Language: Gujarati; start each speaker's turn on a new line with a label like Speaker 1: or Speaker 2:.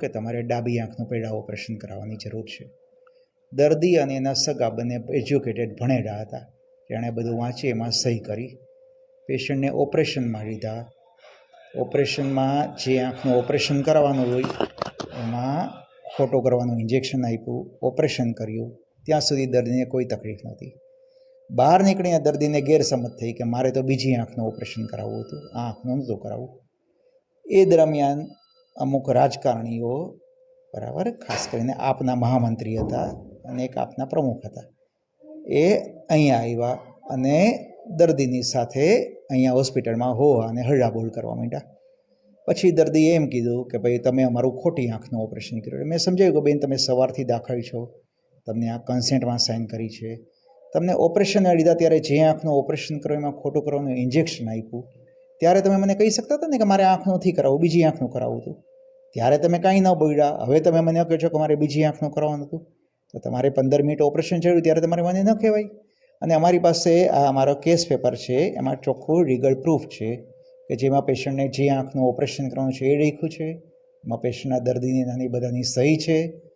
Speaker 1: કે તમારે ડાબી આંખનું પેડા ઓપરેશન કરાવવાની જરૂર છે. દર્દી અને એના સગા બંને એજ્યુકેટેડ ભણેલા હતા. એણે બધું વાંચી એમાં સહી કરી. પેશન્ટને ઓપરેશનમાં લીધા. ઓપરેશનમાં જે આંખનું ઓપરેશન કરાવવાનું હોય, એમાં ખોટો કરવાનું ઇન્જેક્શન આપ્યું, ઓપરેશન કર્યું. ત્યાં સુધી દર્દીને કોઈ તકલીફ નહોતી. બહાર નીકળીને દર્દીને ગેરસમજ થઈ કે મારે તો બીજી આંખનું ઓપરેશન કરાવવું હતું. આ આંખનું નહોતું કરાવવું. એ દરમિયાન અમુક રાજકારણીઓ બરાબર, ખાસ કરીને આપના મહામંત્રી હતા અને એક આપના પ્રમુખ હતા. એ અહીંયા આવ્યા અને દર્દીની સાથે અહીંયા હોસ્પિટલમાં હોવા અને હળાબોલ કરવા માંડ્યા. પછી દર્દીએ એમ કીધું કે ભાઈ, તમે અમારું ખોટી આંખનું ઓપરેશન કર્યું. મેં સમજાવ્યું કે બેન, તમે સવારથી દાખલ છો. તમને આ કન્સેન્ટમાં સાઇન કરી છે. તમને ઓપરેશન લીધા ત્યારે જે આંખનું ઓપરેશન કર્યું એમાં ખોટું કરવાનું ઇન્જેક્શન આપ્યું. ત્યારે તમે મને કહી શકતા હતા ને કે મારે આંખનું નથી કરાવવું, બીજી આંખનું કરાવવું હતું? ત્યારે તમે કાંઈ ન બોલ્યા. હવે તમે મને કહો છો કે મારે બીજી આંખનું કરવાનું હતું? તો તમારે પંદર મિનિટ ઓપરેશન થયું, ત્યારે તમારે મને ન કહેવાય. અને અમારી પાસે આ અમારો કેસ પેપર છે, એમાં ચોખ્ખું લીગલ પ્રૂફ છે કે જેમાં પેશન્ટને જે આંખનું ઓપરેશન કરવાનું છે એ લખ્યું છે. એમાં પેશન્ટના દર્દીની નાની બધાની સહી છે.